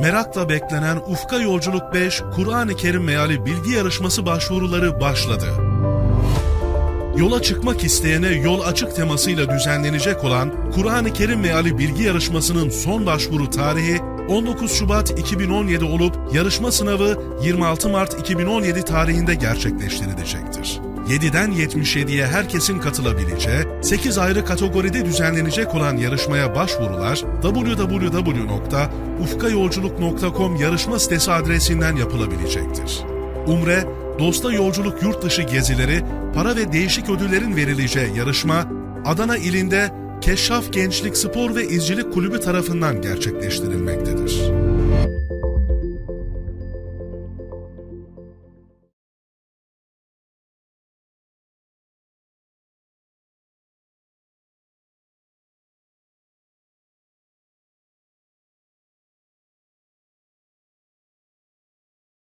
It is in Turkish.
Merakla beklenen Ufka Yolculuk 5 Kur'an-ı Kerim meali bilgi yarışması başvuruları başladı. Yola çıkmak isteyene yol açık temasıyla düzenlenecek olan Kur'an-ı Kerim meali bilgi yarışmasının son başvuru tarihi 19 Şubat 2017 olup yarışma sınavı 26 Mart 2017 tarihinde gerçekleştirilecektir. 7'den 77'ye herkesin katılabileceği 8 ayrı kategoride düzenlenecek olan yarışmaya başvurular www.ufkayolculuk.com yarışma sitesi adresinden yapılabilecektir. Umre, Dosta Yolculuk Yurt Dışı gezileri, para ve değişik ödüllerin verileceği yarışma, Adana ilinde Keşşaf Gençlik Spor ve İzcilik Kulübü tarafından gerçekleştirilmektedir.